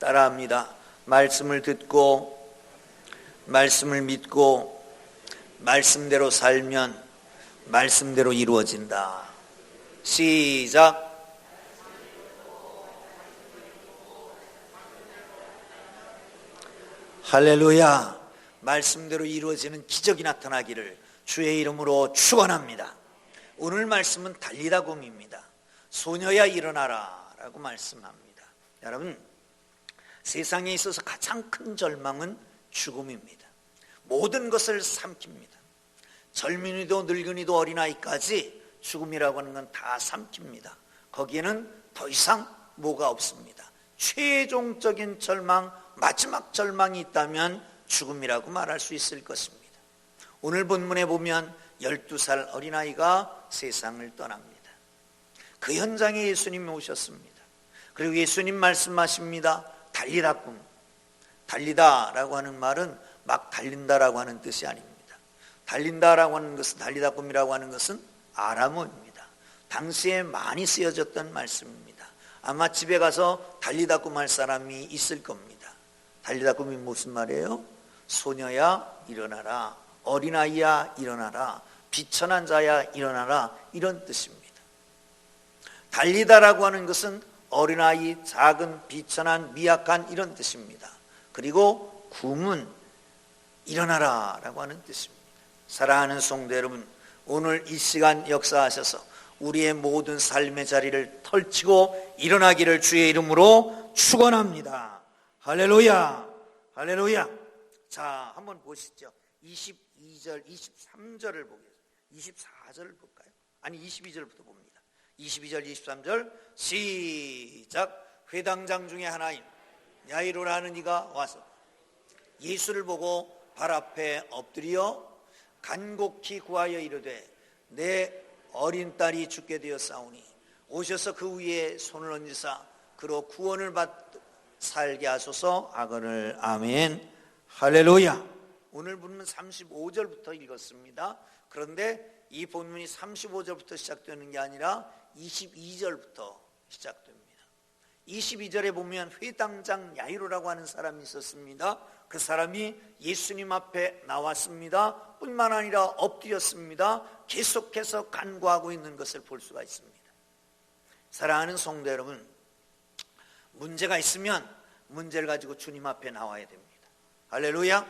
따라합니다. 말씀을 듣고 말씀을 믿고 말씀대로 살면 말씀대로 이루어진다. 시작. 할렐루야. 말씀대로 이루어지는 기적이 나타나기를 주의 이름으로 축원합니다. 오늘 말씀은 달리다곰입니다. 소녀야 일어나라 라고 말씀합니다. 여러분 세상에 있어서 가장 큰 절망은 죽음입니다. 모든 것을 삼킵니다. 젊은이도 늙은이도 어린아이까지 죽음이라고 하는 건 다 삼킵니다. 거기에는 더 이상 뭐가 없습니다. 최종적인 절망, 마지막 절망이 있다면 죽음이라고 말할 수 있을 것입니다. 오늘 본문에 보면 12살 어린아이가 세상을 떠납니다. 그 현장에 예수님이 오셨습니다. 그리고 예수님 말씀하십니다. 달리다 꿈. 달리다라고 하는 말은 막 달린다라고 하는 뜻이 아닙니다. 달린다라고 하는 것은 달리다 꿈이라고 하는 것은 아람어입니다. 당시에 많이 쓰여졌던 말씀입니다. 아마 집에 가서 달리다 꿈 할 사람이 있을 겁니다. 달리다 꿈이 무슨 말이에요? 소녀야 일어나라. 어린아이야 일어나라. 비천한 자야 일어나라. 이런 뜻입니다. 달리다라고 하는 것은 어린아이, 작은, 비천한, 미약한 이런 뜻입니다. 그리고 구문, 일어나라 라고 하는 뜻입니다. 사랑하는 성도 여러분, 오늘 이 시간 역사하셔서 우리의 모든 삶의 자리를 털치고 일어나기를 주의 이름으로 축원합니다. 할렐루야, 할렐루야. 자, 한번 보시죠. 22절, 23절을 보겠습니다. 24절을 볼까요? 아니 22절부터 봅니다. 22절, 23절 시작. 회당장 중에 하나인 야이로라는 이가 와서 예수를 보고 발 앞에 엎드려 간곡히 구하여 이르되 내 어린 딸이 죽게 되었사오니 오셔서 그 위에 손을 얹으사 그로 구원을 받 살게 하소서. 하거늘 아멘. 할렐루야. 오늘 본문 35절부터 읽었습니다. 그런데 이 본문이 35절부터 시작되는 게 아니라 22절부터 시작됩니다 22절에 보면 회당장 야이로라고 하는 사람이 있었습니다 그 사람이 예수님 앞에 나왔습니다. 뿐만 아니라 엎드렸습니다. 계속해서 간구하고 있는 것을 볼 수가 있습니다. 사랑하는 성도 여러분, 문제가 있으면 문제를 가지고 주님 앞에 나와야 됩니다. 할렐루야.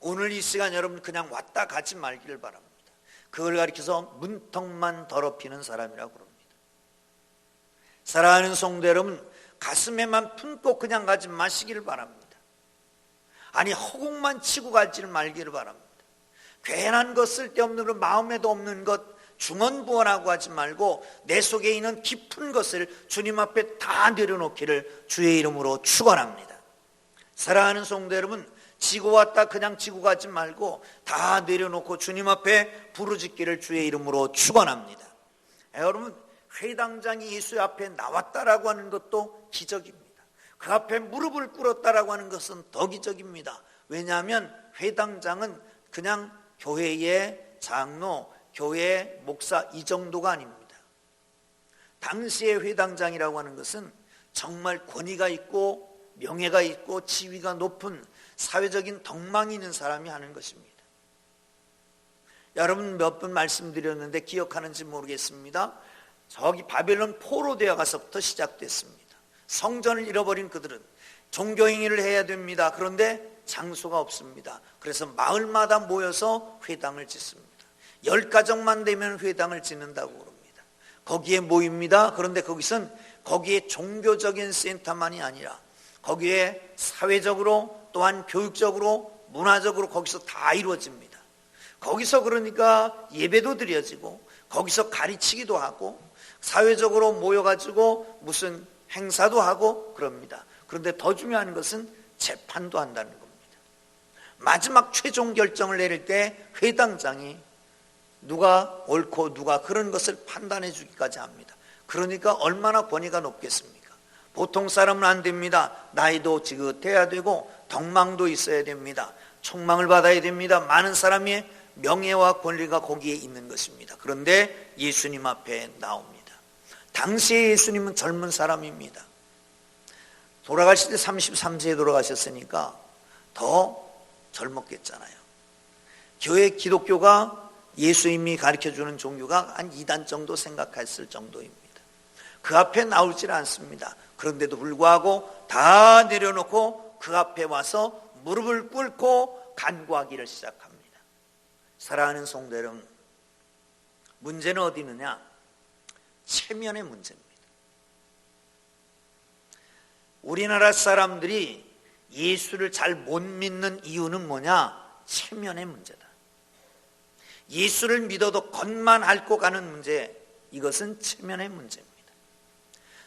오늘 이 시간 여러분 그냥 왔다 가지 말기를 바랍니다. 그걸 가리켜서 문턱만 더럽히는 사람이라고 그럽니다. 사랑하는 성도 여러분, 가슴에만 품고 그냥 가지 마시기를 바랍니다. 아니 허공만 치고 갈지를 말기를 바랍니다. 괜한 것 쓸데없는 것 마음에도 없는 것 중언부언하고 하지 말고 내 속에 있는 깊은 것을 주님 앞에 다 내려놓기를 주의 이름으로 축원합니다. 사랑하는 성도 여러분 지고 왔다 그냥 지고 가지 말고 다 내려놓고 주님 앞에 부르짖기를 주의 이름으로 축원합니다. 여러분 회당장이 예수 앞에 나왔다라고 하는 것도 기적입니다. 그 앞에 무릎을 꿇었다라고 하는 것은 더 기적입니다. 왜냐하면 회당장은 그냥 교회의 장로, 교회 목사 이 정도가 아닙니다. 당시의 회당장이라고 하는 것은 정말 권위가 있고 명예가 있고 지위가 높은 사회적인 덕망이 있는 사람이 하는 것입니다. 여러분 몇 번 말씀드렸는데 기억하는지 모르겠습니다. 저기 바벨론 포로 되어 가서부터 시작됐습니다. 성전을 잃어버린 그들은 종교행위를 해야 됩니다. 그런데 장소가 없습니다. 그래서 마을마다 모여서 회당을 짓습니다. 열 가정만 되면 회당을 짓는다고 그럽니다. 거기에 모입니다. 그런데 거기선 거기에 종교적인 센터만이 아니라 거기에 사회적으로 또한 교육적으로 문화적으로 거기서 다 이루어집니다. 거기서 그러니까 예배도 드려지고 거기서 가르치기도 하고 사회적으로 모여가지고 무슨 행사도 하고 그럽니다. 그런데 더 중요한 것은 재판도 한다는 겁니다. 마지막 최종 결정을 내릴 때 회당장이 누가 옳고 누가 그런 것을 판단해 주기까지 합니다. 그러니까 얼마나 권위가 높겠습니까? 보통 사람은 안 됩니다. 나이도 지긋해야 되고 덕망도 있어야 됩니다. 총망을 받아야 됩니다. 많은 사람의 명예와 권리가 거기에 있는 것입니다. 그런데 예수님 앞에 나옵니다. 당시에 예수님은 젊은 사람입니다. 돌아가실 때 33세에 돌아가셨으니까 더 젊었겠잖아요. 교회 기독교가 예수님이 가르쳐 주는 종교가 한 2단 정도 생각했을 정도입니다. 그 앞에 나오질 않습니다. 그런데도 불구하고 다 내려놓고 그 앞에 와서 무릎을 꿇고 간구하기를 시작합니다. 사랑하는 여러분, 문제는 어디 있느냐? 체면의 문제입니다. 우리나라 사람들이 예수를 잘 못 믿는 이유는 뭐냐? 체면의 문제다. 예수를 믿어도 겉만 앓고 가는 문제, 이것은 체면의 문제입니다.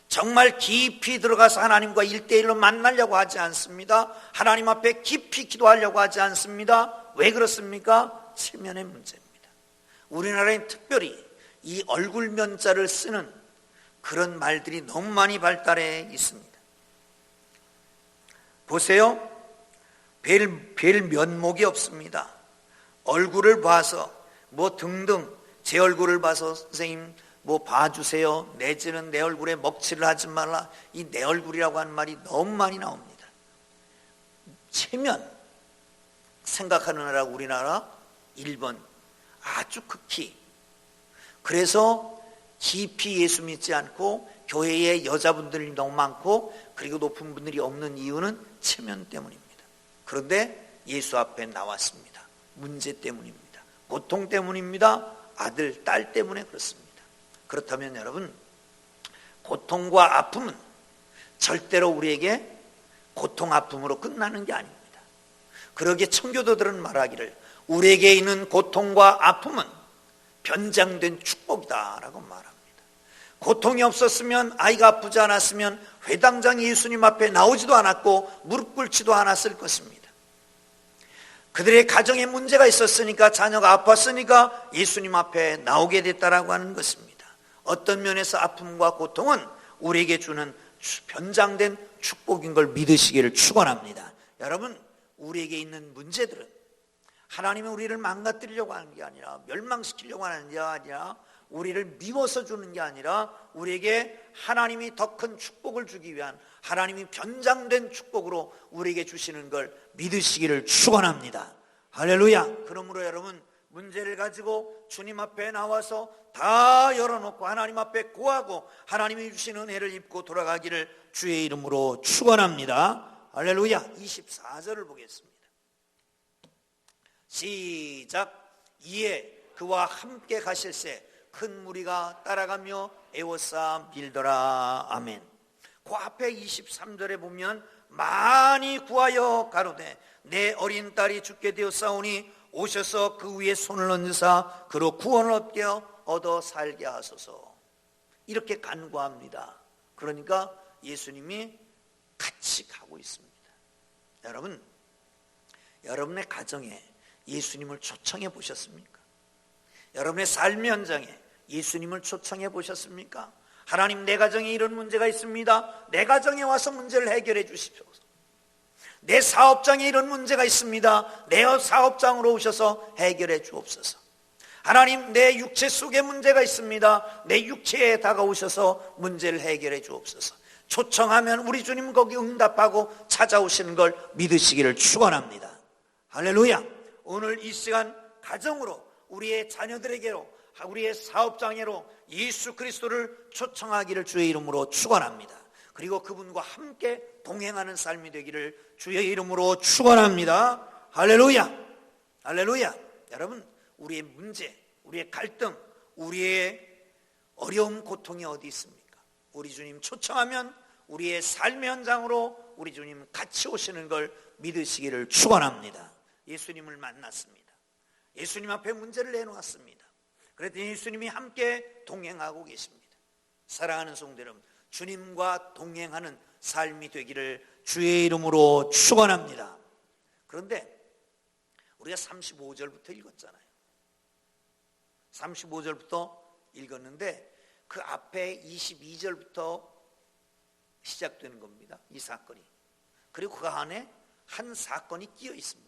정말 깊이 들어가서 하나님과 일대일로 만나려고 하지 않습니다. 하나님 앞에 깊이 기도하려고 하지 않습니다. 왜 그렇습니까? 체면의 문제입니다. 우리나라엔 특별히 이 얼굴 면자를 쓰는 그런 말들이 너무 많이 발달해 있습니다. 보세요. 별, 별 면목이 없습니다. 얼굴을 봐서 뭐 등등 제 얼굴을 봐서 선생님 뭐 봐주세요. 내지는 내 얼굴에 먹칠을 하지 말라. 이 내 얼굴이라고 하는 말이 너무 많이 나옵니다. 체면 생각하는 나라 우리나라 1번 아주 극히 그래서 깊이 예수 믿지 않고 교회에 여자분들이 너무 많고 그리고 높은 분들이 없는 이유는 체면 때문입니다. 그런데 예수 앞에 나왔습니다. 문제 때문입니다. 고통 때문입니다. 아들, 딸 때문에 그렇습니다. 그렇다면 여러분, 고통과 아픔은 절대로 우리에게 고통, 아픔으로 끝나는 게 아닙니다. 그러기에 청교도들은 말하기를 우리에게 있는 고통과 아픔은 변장된 축복이다라고 말합니다. 고통이 없었으면 아이가 아프지 않았으면 회당장 예수님 앞에 나오지도 않았고 무릎 꿇지도 않았을 것입니다. 그들의 가정에 문제가 있었으니까 자녀가 아팠으니까 예수님 앞에 나오게 됐다라고 하는 것입니다. 어떤 면에서 아픔과 고통은 우리에게 주는 변장된 축복인 걸 믿으시기를 축원합니다. 여러분, 우리에게 있는 문제들은 하나님은 우리를 망가뜨리려고 하는 게 아니라 멸망시키려고 하는 게 아니라 우리를 미워서 주는 게 아니라 우리에게 하나님이 더 큰 축복을 주기 위한 하나님이 변장된 축복으로 우리에게 주시는 걸 믿으시기를 축원합니다. 할렐루야. 그러므로 여러분 문제를 가지고 주님 앞에 나와서 다 열어놓고 하나님 앞에 구하고 하나님이 주신 은혜를 입고 돌아가기를 주의 이름으로 축원합니다. 할렐루야. 24절을 보겠습니다. 시작. 이에 그와 함께 가실새 큰 무리가 따라가며 에워싸 밀더라. 아멘. 그 앞에 23절에 보면 많이 구하여 가로되 내 어린 딸이 죽게 되었사오니 오셔서 그 위에 손을 얹으사 그로 구원을 얻게 얻어 살게 하소서. 이렇게 간구합니다. 그러니까 예수님이 같이 가고 있습니다. 여러분, 여러분의 가정에 예수님을 초청해 보셨습니까? 여러분의 삶의 현장에 예수님을 초청해 보셨습니까? 하나님 내 가정에 이런 문제가 있습니다. 내 가정에 와서 문제를 해결해 주십시오 내 사업장에 이런 문제가 있습니다. 내 사업장으로 오셔서 해결해 주옵소서. 하나님 내 육체 속에 문제가 있습니다. 내 육체에 다가오셔서 문제를 해결해 주옵소서. 초청하면 우리 주님 거기 응답하고 찾아오시는 걸 믿으시기를 축원합니다. 할렐루야. 오늘 이 시간 가정으로 우리의 자녀들에게로 우리의 사업장애로 예수 그리스도를 초청하기를 주의 이름으로 축원합니다. 그리고 그분과 함께 동행하는 삶이 되기를 주의 이름으로 축원합니다. 할렐루야. 할렐루야. 여러분, 우리의 문제, 우리의 갈등, 우리의 어려움, 고통이 어디 있습니까? 우리 주님 초청하면 우리의 삶의 현장으로 우리 주님 같이 오시는 걸 믿으시기를 축원합니다. 예수님을 만났습니다. 예수님 앞에 문제를 내놓았습니다. 그랬더니 예수님이 함께 동행하고 계십니다. 사랑하는 성도 여러분, 주님과 동행하는 삶이 되기를 주의 이름으로 축원합니다. 그런데 우리가 35절부터 읽었잖아요. 35절부터 읽었는데 그 앞에 22절부터 시작되는 겁니다. 이 사건이. 그리고 그 안에 한 사건이 끼어 있습니다.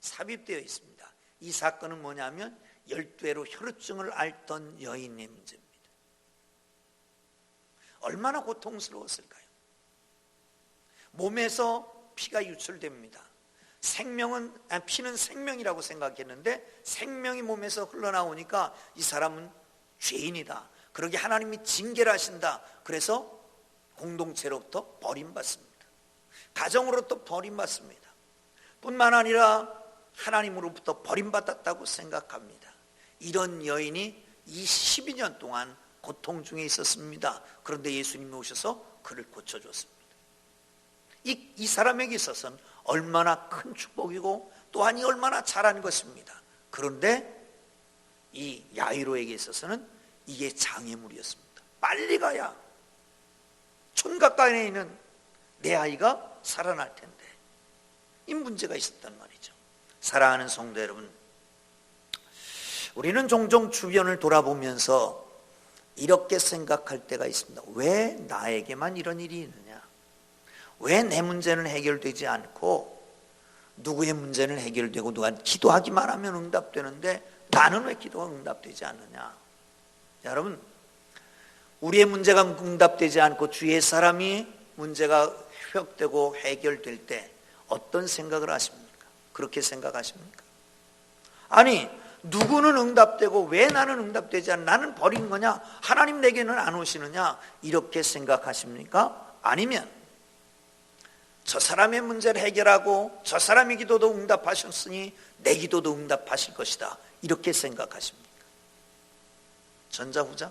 삽입되어 있습니다. 이 사건은 뭐냐면 열두해로 혈루증을 앓던 여인의 문제입니다. 얼마나 고통스러웠을까요? 몸에서 피가 유출됩니다. 생명은 아, 피는 생명이라고 생각했는데 생명이 몸에서 흘러나오니까 이 사람은 죄인이다. 그러게 하나님이 징계를 하신다. 그래서 공동체로부터 버림받습니다. 가정으로부터 버림받습니다. 뿐만 아니라 하나님으로부터 버림받았다고 생각합니다. 이런 여인이 이 12년 동안 고통 중에 있었습니다. 그런데 예수님이 오셔서 그를 고쳐줬습니다. 이, 이 사람에게 있어서는 얼마나 큰 축복이고 또한 이 얼마나 잘한 것입니다. 그런데 이 야이로에게 있어서는 이게 장애물이었습니다. 빨리 가야 촌 가까이에 있는 내 아이가 살아날 텐데 이 문제가 있었단 말이죠. 사랑하는 성도 여러분, 우리는 종종 주변을 돌아보면서 이렇게 생각할 때가 있습니다. 왜 나에게만 이런 일이 있느냐? 왜 내 문제는 해결되지 않고 누구의 문제는 해결되고 누가 기도하기만 하면 응답되는데 나는 왜 기도가 응답되지 않느냐? 여러분, 우리의 문제가 응답되지 않고 주위의 사람이 문제가 회복되고 해결될 때 어떤 생각을 하십니까? 그렇게 생각하십니까? 아니, 누구는 응답되고 왜 나는 응답되지 않아? 나는 버린 거냐? 하나님 내게는 안 오시느냐? 이렇게 생각하십니까? 아니면 저 사람의 문제를 해결하고 저 사람의 기도도 응답하셨으니 내 기도도 응답하실 것이다. 이렇게 생각하십니까? 전자 후자?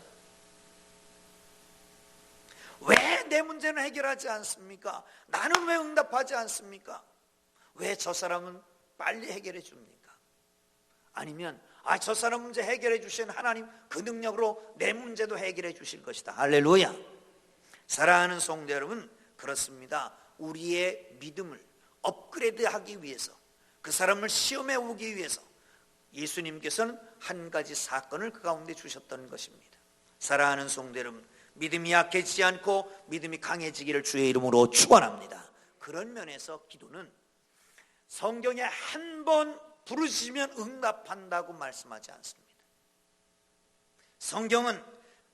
왜 내 문제는 해결하지 않습니까? 나는 왜 응답하지 않습니까? 왜 저 사람은 빨리 해결해 줍니까? 아니면 아 저 사람 문제 해결해 주신 하나님 그 능력으로 내 문제도 해결해 주실 것이다. 할렐루야. 사랑하는 성도 여러분 그렇습니다. 우리의 믿음을 업그레이드하기 위해서 그 사람을 시험해 오기 위해서 예수님께서는 한 가지 사건을 그 가운데 주셨던 것입니다. 사랑하는 성도 여러분 믿음이 약해지지 않고 믿음이 강해지기를 주의 이름으로 축원합니다. 그런 면에서 기도는 성경에 한 번 부르시면 응답한다고 말씀하지 않습니다. 성경은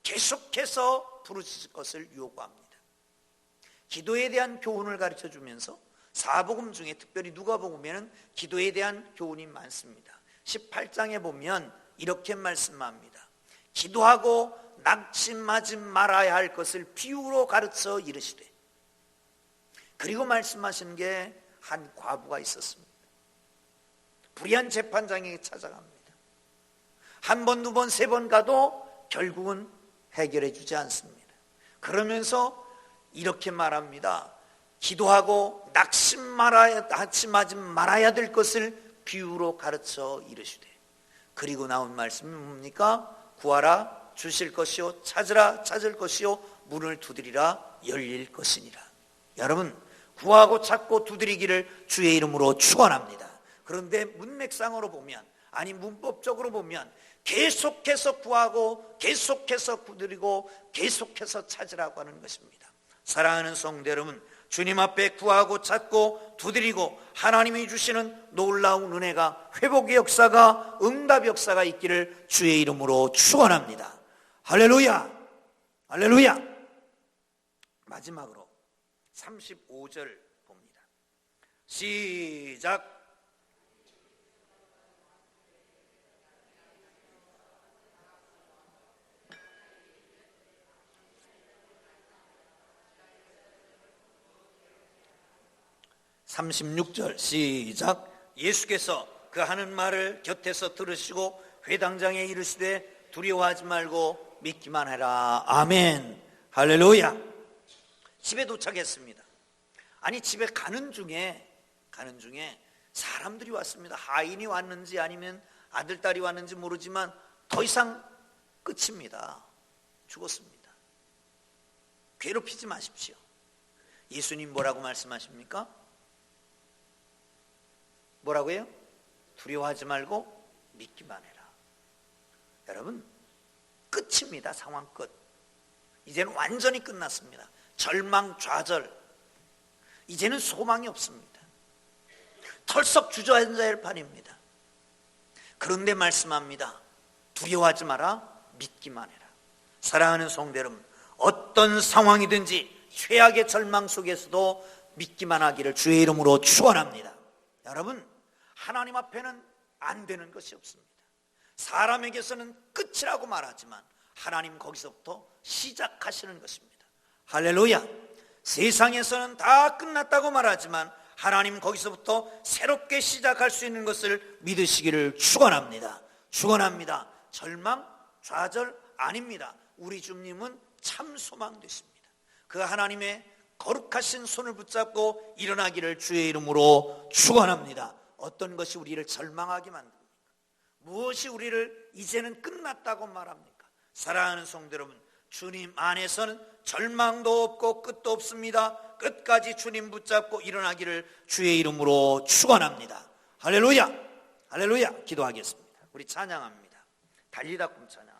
계속해서 부르실 것을 요구합니다. 기도에 대한 교훈을 가르쳐 주면서 사복음 중에 특별히 누가복음에는 기도에 대한 교훈이 많습니다. 18장에 보면 이렇게 말씀합니다. 기도하고 낙심하지 말아야 할 것을 비유로 가르쳐 이르시되 그리고 말씀하시는 게 한 과부가 있었습니다. 불의한 재판장에게 찾아갑니다. 한 번, 두 번, 세 번 가도 결국은 해결해 주지 않습니다. 그러면서 이렇게 말합니다. 기도하고 낙심 말아야, 낙심하지 말아야 될 것을 비유로 가르쳐 이르시되 그리고 나온 말씀이 뭡니까? 구하라 주실 것이요 찾으라 찾을 것이요 문을 두드리라 열릴 것이니라. 여러분 구하고 찾고 두드리기를 주의 이름으로 축원합니다. 그런데 문맥상으로 보면 아니 문법적으로 보면 계속해서 구하고 계속해서 두드리고 계속해서 찾으라고 하는 것입니다. 사랑하는 성도 여러분 주님 앞에 구하고 찾고 두드리고 하나님이 주시는 놀라운 은혜가 회복의 역사가 응답 역사가 있기를 주의 이름으로 축원합니다. 할렐루야. 할렐루야. 마지막으로 35절 봅니다. 시작. (36절) 시작 예수께서 그 하는 말을 곁에서 들으시고 회당장에 이르시되 두려워하지 말고 믿기만 해라 아멘 할렐루야 집에 도착했습니다. 아니 집에 가는 중에 가는 중에 사람들이 왔습니다. 하인이 왔는지 아니면 아들 딸이 왔는지 모르지만 더 이상 끝입니다. 죽었습니다. 괴롭히지 마십시오. 예수님 뭐라고 말씀하십니까? 뭐라고요? 두려워하지 말고 믿기만 해라. 여러분 끝입니다. 상황 끝. 이제는 완전히 끝났습니다. 절망, 좌절. 이제는 소망이 없습니다. 털썩 주저앉아야 할 판입니다. 그런데 말씀합니다. 두려워하지 마라. 믿기만 해라. 사랑하는 성대 여러분, 어떤 상황이든지 최악의 절망 속에서도 믿기만 하기를 주의 이름으로 축원합니다. 여러분 하나님 앞에는 안 되는 것이 없습니다. 사람에게서는 끝이라고 말하지만 하나님 거기서부터 시작하시는 것입니다. 할렐루야. 세상에서는 다 끝났다고 말하지만 하나님 거기서부터 새롭게 시작할 수 있는 것을 믿으시기를 축원합니다. 축원합니다. 절망, 좌절 아닙니다. 우리 주님은 참 소망 되십니다. 그 하나님의 거룩하신 손을 붙잡고 일어나기를 주의 이름으로 축원합니다. 어떤 것이 우리를 절망하게 만듭니까? 무엇이 우리를 이제는 끝났다고 말합니까? 사랑하는 성도 여러분, 주님 안에서는 절망도 없고 끝도 없습니다. 끝까지 주님 붙잡고 일어나기를 주의 이름으로 축원합니다. 할렐루야. 할렐루야. 기도하겠습니다. 우리 찬양합니다. 달리다 꿈 찬양.